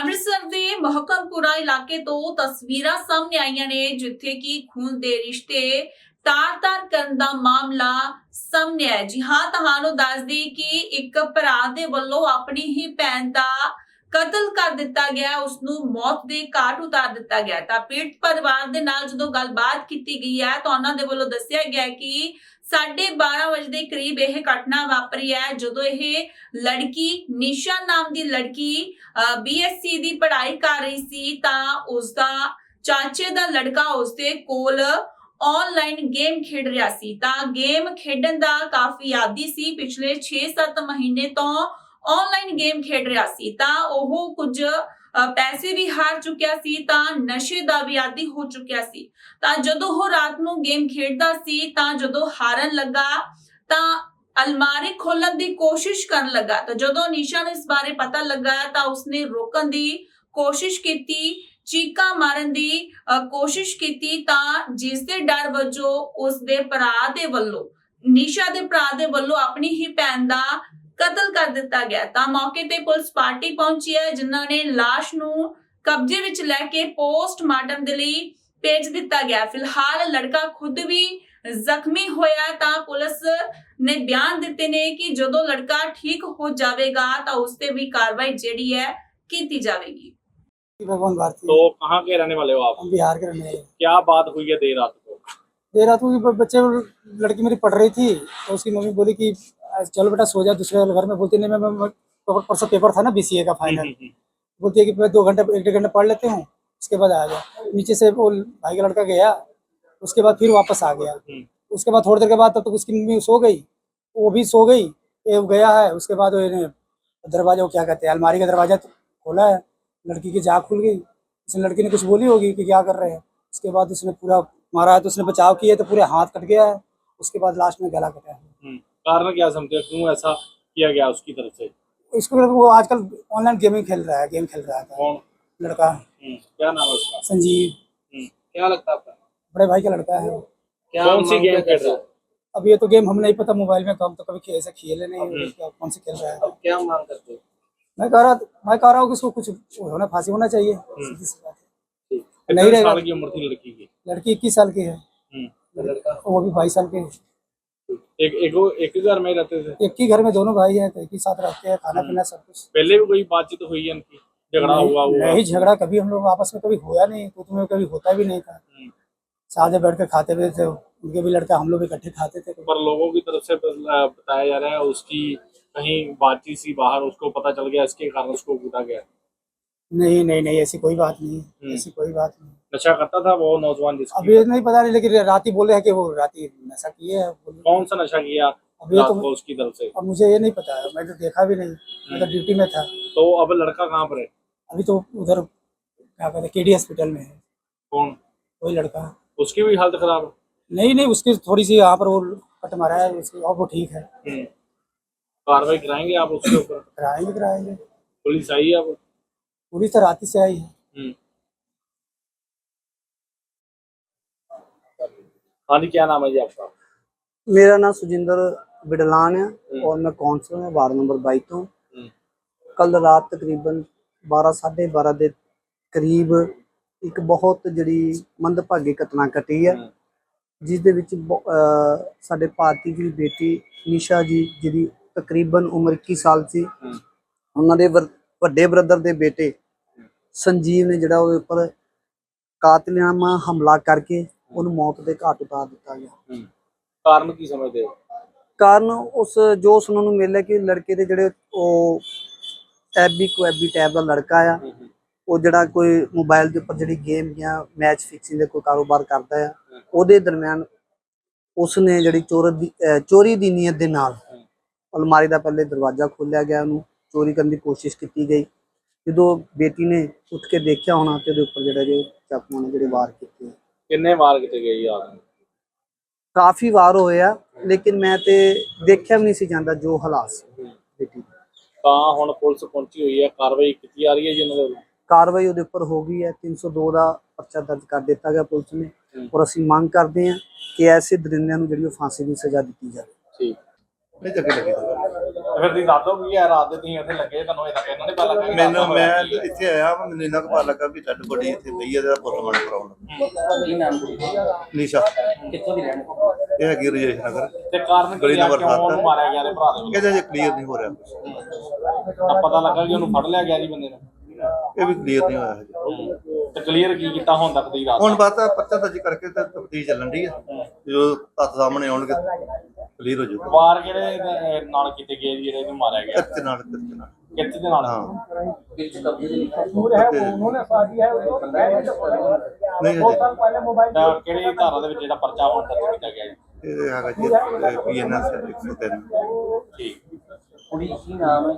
ਅੰਮ੍ਰਿਤਸਰ ਦੇ ਮਹਕਮਪੁਰਾ ਇਲਾਕੇ ਤੋਂ ਤਸਵੀਰਾਂ ਸਾਹਮਣੇ ਆਈਆਂ ਨੇ, ਜਿੱਥੇ ਕਿ ਖੂਨ ਦੇ ਰਿਸ਼ਤੇ ਤਾਰ-ਤਾਰ ਕਰਨ ਦਾ ਮਾਮਲਾ ਸਾਹਮਣੇ ਆਇਆ ਜੀ ਹਾਂ, ਤੁਹਾਨੂੰ ਦੱਸਦੀ ਕਿ ਇੱਕ ਭਰਾ ਦੇ ਵੱਲੋਂ ਆਪਣੀ ਹੀ ਭੈਣ ਦਾ ਕਤਲ ਕਰ ਦਿੱਤਾ ਗਿਆ ਉਸ ਨੂੰ ਮੌਤ ਦੇ ਘਾਟ ਉਤਾਰ ਦਿੱਤਾ ਗਿਆ ਤਾਂ ਪੀੜਤ ਪਰਿਵਾਰ ਦੇ ਨਾਲ ਜਦੋਂ ਗੱਲਬਾਤ ਕੀਤੀ ਗਈ ਹੈ, ਤਾਂ ਉਹਨਾਂ ਦੇ ਵੱਲੋਂ ਦੱਸਿਆ ਗਿਆ ਕਿ 12:30 ਵਜੇ ਦੇ ਕਰੀਬ ਇਹ ਘਟਨਾ ਵਾਪਰੀ ਹੈ, ਜਦੋਂ ਇਹ ਲੜਕੀ ਨਿਸ਼ਾ ਨਾਮ ਦੀ ਲੜਕੀ ਬੀਐਸਸੀ ਦੀ ਪੜ੍ਹਾਈ ਕਰ ਰਹੀ ਸੀ, ਤਾਂ ਉਸ ਦਾ ਚਾਚੇ ਦਾ ਲੜਕਾ ਉਸ ਦੇ ਕੋਲ ਆਨਲਾਈਨ ਗੇਮ ਖੇਡ ਰਿਹਾ ਸੀ। ਤਾਂ ਗੇਮ ਖੇਡਣ ਦਾ ਕਾਫੀ ਆਦੀ ਸੀ। ਪਿਛਲੇ 6-7 ਮਹੀਨੇ ਤੋਂ ਆਨਲਾਈਨ ਗੇਮ ਖੇਡ ਰਿਹਾ ਸੀ। ਤਾਂ ਉਹ ਕੁਝ ਪੈਸੇ ਵੀ ਹਾਰ ਚੁੱਕਿਆ ਸੀ ਤਾਂ ਨਸ਼ੇ ਦਾ ਵੀ ਆਦੀ ਹੋ ਚੁੱਕਿਆ ਸੀ। ਤਾਂ ਜਦੋਂ ਉਹ ਰਾਤ ਨੂੰ ਗੇਮ ਖੇਡਦਾ ਸੀ, ਤਾਂ ਜਦੋਂ ਹਾਰਨ ਲੱਗਾ, ਤਾਂ ਅਲਮਾਰੀ ਖੋਲਣ ਦੀ ਕੋਸ਼ਿਸ਼ ਕਰਨ ਲੱਗਾ। ਤਾਂ ਜਦੋਂ ਨਿਸ਼ਾ ਨੂੰ ਇਸ ਬਾਰੇ ਪਤਾ ਲੱਗਾ, ਤਾਂ ਉਸਨੇ ਰੋਕਣ ਦੀ ਕੋਸ਼ਿਸ਼ ਕੀਤੀ, ਚੀਕਾਂ ਮਾਰਨ ਦੀ ਕੋਸ਼ਿਸ਼ ਕੀਤੀ ਤਾਂ ਜਿਸ ਦੇ ਡਰ ਵਜੋਂ ਉਸ ਦੇ ਭਰਾ ਦੇ ਵੱਲੋਂ, ਨਿਸ਼ਾ ਦੇ ਭਰਾ ਦੇ ਵੱਲੋਂ ਆਪਣੀ ਹੀ ਭੈਣ ਦਾ ਕਤਲ ਕਰ ਦਿੱਤਾ ਗਿਆ ਤਾਂ ਮੌਕੇ ਤੇ ਪੁਲਿਸ ਪਾਰਟੀ ਪਹੁੰਚੀ ਹੈ ਜਿਨ੍ਹਾਂ ਨੇ ਲਾਸ਼ ਨੂੰ ਕਬਜ਼ੇ ਵਿੱਚ ਲੈ ਕੇ ਪੋਸਟਮਾਰਟਮ ਦੇ ਲਈ ਭੇਜ ਦਿੱਤਾ ਗਿਆ ਫਿਲਹਾਲ ਲੜਕਾ ਖੁਦ ਵੀ ਜ਼ਖਮੀ ਹੋਇਆ ਹੈ ਤਾਂ ਪੁਲਿਸ ਨੇ ਬਿਆਨ ਦਿੱਤੇ ਨੇ ਕਿ ਜਦੋਂ ਲੜਕਾ ਠੀਕ ਹੋ ਜਾਵੇਗਾ ਤਾਂ ਉਸ ਤੇ ਵੀ ਕਾਰਵਾਈ ਜਿਹੜੀ ਹੈ ਕੀਤੀ ਜਾਵੇਗੀ भगवान भारती तो कहाँ के रहने वाले हो आप हम बिहार के रहने वाले हैं। क्या बात हुई है देर रात को देर रात को भी बच्चे लड़की मेरी पढ़ रही थी तो उसकी मम्मी बोली कि चलो बेटा सो जा दूसरे घर में बोलती नहीं मैं, मैं, मैं पर- परसों पेपर था ना बीसीए का फाइनल बोलती है कि मैं दो घंटे एक डेढ़ घंटे पढ़ लेते हूँ उसके बाद आ जा नीचे से वो भाई का लड़का गया उसके बाद फिर वापस आ गया। हम्म। उसके बाद थोड़ी देर के बाद तब तक उसकी मम्मी सो गई वो भी सो गई ये गया है उसके बाद वो दरवाज़ा वो क्या कहते हैं अलमारी का दरवाज़ा खोला है लड़की की जाग खुल गई। उसने लड़की ने कुछ बोली होगी कि क्या कर रहे हैं। उसके बाद उसने पूरा मारा है तो उसने बचाव किया तो पूरे हाथ कट गया है उसके बाद लास्ट में गला कटा है। हम्म, कारण क्या समझते हो क्यों ऐसा किया गया उसकी तरफ़ से? इसको वो आजकल ऑनलाइन गेमिंग खेल रहा है गेम खेल रहा था कौन? लड़का। हम्म, क्या नाम है उसका? संजीव। हम्म, क्या लगता है आपका? बड़े भाई का लड़का है वो। कौन सी गेम खेल रहा है? अब ये तो गेम हम नहीं पता मोबाइल में कब तो कभी ऐसे खेले नहीं हम्म। कौन से खेल रहा है? अब क्या मांग करते हो? मैं कह रहा मैं कह रहा हूँ कि इसको कुछ होना फांसी होना चाहिए। सीधी सी बात है। नहीं रहेगा। लड़की की? लड़की इक्कीस साल की है। लड़का? वो भी बाईस साल के है। एक एक एक ही घर में रहते थे? एक ही घर में दोनों भाई हैं तो एक ही साथ रहते हैं खाना पीना सब कुछ। पहले भी कोई बातचीत हुई है इनकी झगड़ा हुआ हुआ? नहीं झगड़ा कभी हम लोग आपस में कभी होया नहीं तो तुम्हें कभी होता भी नहीं था। हम्म, साथ बैठ कर खाते भी थे उनके भी लड़का हम लोग इकट्ठे खाते थे। पर लोगों की तरफ़ से बताया जा रहा है उसकी कहीं बातचीत सी बाहर उसको पता चल गया इसके कारण उसको कूदा गया? नहीं नहीं नहीं ऐसी कोई बात नहीं हम्म। ऐसी कोई बात नहीं। नशा करता था वो नौजवान जिसकी ये नहीं पता नहीं लेकिन रात ही बोले है कि वो रात नशा किए हैं कौन सा नशा किया रात तो उसकी तरफ़ से? अब मुझे ये नहीं पता है मैं तो देखा भी नहीं मैं तो हम्म। ड्यूटी में था। तो अब लड़का कहाँ पर है? अभी तो उधर क्या कहते हैं केडी हॉस्पिटल में है। कौन? वही लड़का। उसकी भी हालत खराब है? नहीं नहीं उसकी थोड़ी सी यहाँ पर वो कट मारा है उसकी और वो ठीक है। हम्म। कार्रवाई कराएँगे आप उसके ऊपर? कराएँगे कराएँगे। पुलिस आई है अब? पूरी तो रात से आई है। हाँ जी क्या नाम है जी आपका ਮੇਰਾ ਨਾਮ ਸੁਜਿੰਦਰ ਬਿਡਲਾਨ ਹੈ ਹਮ। ਔਰ ਮੈਂ ਕਾਉਂਸਲਰ ਹਾਂ ਵਾਰਡ ਨੰਬਰ 22 ਤੋਂ ਹਮ। ਕੱਲ ਰਾਤ ਤਕਰੀਬਨ 12 12:30 ਦੇ ਕਰੀਬ ਇੱਕ ਬਹੁਤ ਜਿਹੜੀ ਮੰਦਭਾਗੀ ਘਟਨਾ ਘਟੀ ਹੈ ਹਮ। ਜਿਸ ਦੇ ਵਿੱਚ ਬਹੁ- ਅਹ ਸਾਡੇ ਭਾਰਤੀ ਦੀ ਬੇਟੀ ਨਿਸ਼ਾ ਜੀ ਜਿਹਦੀ ਤਕਰੀਬਨ ਉਮਰ 21 ਸਾਲ ਸੀ ਹਮ। ਉਹਨਾਂ ਦੇ ਵਰ- ਵੱਡੇ ਬ੍ਰਦਰ ਦੇ ਬੇਟੇ ਸੰਜੀਵ ਨੇ ਜਿਹੜਾ ਉਹਦੇ ਉੱਪਰ ਕਾਤਲਾਨਾ ਹਮਲਾ ਕਰਕੇ ਉਹਨੂੰ ਮੌਤ ਦੇ ਘਾਟ ਉਤਾਰ ਦਿੱਤਾ ਗਿਆ। ਕਾਰਨ ਕੀ ਸਮਝਦੇ ਹੋ? ਕਾਰਨ ਉਸ ਜੋ ਸੁਣਨ ਨੂੰ ਮਿਲਿਆ ਕਿ ਲੜਕੇ ਦੇ ਜਿਹੜੇ ਉਹ ਐਬੀ ਕੁਐਬੀ ਟੈਬ ਦਾ ਲੜਕਾ ਆ ਉਹ ਜਿਹੜਾ ਕੋਈ ਮੋਬਾਈਲ ਦੇ ਉੱਪਰ ਜਿਹੜੀ ਗੇਮ ਜਾਂ ਮੈਚ ਫਿਕਸਿੰਗ ਦਾ ਕੋਈ ਕਾਰੋਬਾਰ ਕਰਦਾ ਆ ਉਹਦੇ ਦਰਮਿਆਨ ਉਸ ਨੇ ਜਿਹੜੀ ਚੋਰ ਦੀ ਚੋਰੀ ਦੀ ਨੀਅਤ ਦੇ ਨਾਲ ਅਲਮਾਰੀ ਦਾ ਪਹਿਲੇ ਦਰਵਾਜ਼ਾ ਖੋਲਿਆ ਗਿਆ ਉਹਨੂੰ ਚੋਰੀ ਕਰਨ ਦੀ ਕੋਸ਼ਿਸ਼ ਕੀਤੀ ਗਈ। ਜਦੋਂ ਬੇਟੀ ਨੇ ਉੱਠ ਕੇ ਦੇਖਿਆ ਹੋਣਾ ਤੇ ਉਹਦੇ ਉੱਪਰ ਜਿਹੜਾ ਜੇ ਚਾਕੂ ਨੇ ਜਿਹੜੇ ਵਾਰ ਕੀਤੇ ਕਿੰਨੇ ਵਾਰ ਕਿਤੇ ਗਈ ਆਦਮੀ ਕਾਫੀ ਵਾਰ ਹੋਇਆ ਲੇਕਿਨ ਮੈਂ ਤੇ ਦੇਖਿਆ ਵੀ ਨਹੀਂ ਸੀ ਜਾਂਦਾ ਜੋ ਹਾਲਾਤ ਤਾਂ ਹੁਣ ਪੁਲਿਸ ਪਹੁੰਚੀ ਹੋਈ ਹੈ ਕਾਰਵਾਈ ਕੀਤੀ ਜਾ ਰਹੀ ਹੈ ਜੀ ਦੇ ਕਾਰਵਾਈ ਉਹਦੇ ਉੱਪਰ ਹੋ ਗਈ ਹੈ 302 ਦਾ ਪਰਚਾ ਦਰਜ ਕਰ ਦਿੱਤਾ ਗਿਆ ਪੁਲਿਸ ਨੇ ਔਰ ਅਸੀਂ ਮੰਗ ਕਰਦੇ ਹਾਂ ਕਿ ਐਸੇ ਦਰਿੰਦਿਆਂ ਨੂੰ ਜਿਹੜੀ ਫਾਂਸੀ ਦੀ ਸਜ਼ਾ ਦਿੱਤੀ ਜਾਵੇ। ਠੀਕ। ਨਹੀਂ ਜੱਗੇ ਲੱਗੇ ਫਿਰ ਦੀ ਰਾਤ ਹੋ ਗਈ ਹੈ ਰਾਤ ਦੇ ਤੁਸੀਂ ਇੱਥੇ ਲੱਗੇ ਤੁਹਾਨੂੰ ਇਹ ਤੱਕ ਇਹਨਾਂ ਨੇ ਪਤਾ ਲੱਗਾ ਮੈਨੂੰ ਮੈਂ ਇੱਥੇ ਆਇਆ ਵਾਂ, ਮੈਨੂੰ ਇੰਨਾ ਕੁ ਪਤਾ ਲੱਗਾ ਵੀ ਡੱਡ ਬੜੀ ਇੱਥੇ ਪਈ ਹੈ ਜਿਹੜਾ ਪੁੱਤ ਮਨ ਕਰਾਉਣ ਕੀ ਨਾਮ ਦਾ? ਨੀਸ਼ਾ ਕਿੱਥੋਂ ਦੀ ਰਹਿਣ ਵਾਲੀ? ਇਹ ਹੈਗੀ ਰਜੇਸ਼ ਨਗਰ ਤੇ ਕਾਰਨ ਕੀ ਗਲੀ ਆ ਨੰਬਰ ਕਿਉਂ ਸੱਤ। ਉਹਨੂੰ ਮਾਰਿਆ ਗਿਆ ਨੇ ਭਰਾ ਦੇ ਵੱਲੋਂ? ਇਹਦੇ ਜੇ ਕਲੀਅਰ ਨਹੀਂ ਹੋ ਰਿਹਾ ਕੁਛ। ਤਾਂ ਪਤਾ ਲੱਗਾ ਕਿ ਉਹਨੂੰ ਫੜ ਲਿਆ ਗਿਆ ਜੀ ਬੰਦੇ ਨੂੰ ਇਹ ਵੀ ਕਲੀਅਰ ਨਹੀਂ ਹੋਇਆ ਹਜੇ ਤੇ ਕਲੀਅਰ ਕੀ ਕੀਤਾ ਹੁਣ ਤੱਕ ਦੀ ਰਾਤ ਹੁਣ ਬਾਤ ਹੈ ਪਰਚਾ ਦਰਜ ਕਰਕੇ ਤੇ ਤਫਤੀਸ਼ ਚੱਲਣ ਦੀ ਹੈ ਜਦੋਂ ਤੱਥ ਸਾਹਮਣੇ ਆਉਣਗੇ ਕਲੀਅਰ ਹੋ ਜਾਊਗਾ ਵਾਰ ਕਿਹੜੇ ਦੇ ਨਾਲ ਕੀਤੇ ਗਏ ਜੀ ਜਿਹੜੇ ਇਹਨੂੰ ਮਾਰਿਆ ਗਿਆ। ਕੱਚ ਨਾਲ ਕੱਚ ਨਾਲ। ਕਿੱਥੇ ਦੇ ਨਾਲ। ਹਾਂ। ਕਿਸ ਕਬਜ਼ੇ ਦੇ ਵਿੱਚ। ਤੇ ਨਹੀਂ। ਹਜੇ ਤਾਂ ਕਿਹੜੀ ਧਾਰਾ ਦੇ ਵਿੱਚ ਜਿਹੜਾ ਪਰਚਾ ਹੁਣ ਦਰਜ ਕੀਤਾ ਗਿਆ ਜੀ? ਇਹ ਹੈਗਾ ਜੀ ਪੀਐਨਐਸ 103 ਠੀਕ। ਕੁੜੀ ਕੀ ਨਾਮ ਹੈ?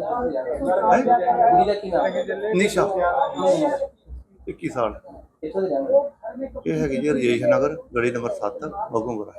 ਕੁੜੀ ਦਾ ਕੀ ਨਾਮ ਹੈ? ਨੀਸ਼ਾ। 21 ਸਾਲ। ਕਿੱਥੋਂ ਦੀ ਰਹਿਣ ਵਾਲੀ? ਇਹ ਹੈਗੀ ਜੀ ਰਜੇਸ਼ ਨਗਰ ਗਲੀ ਨੰਬਰ 7 ਮਗੂੰਗਰਾ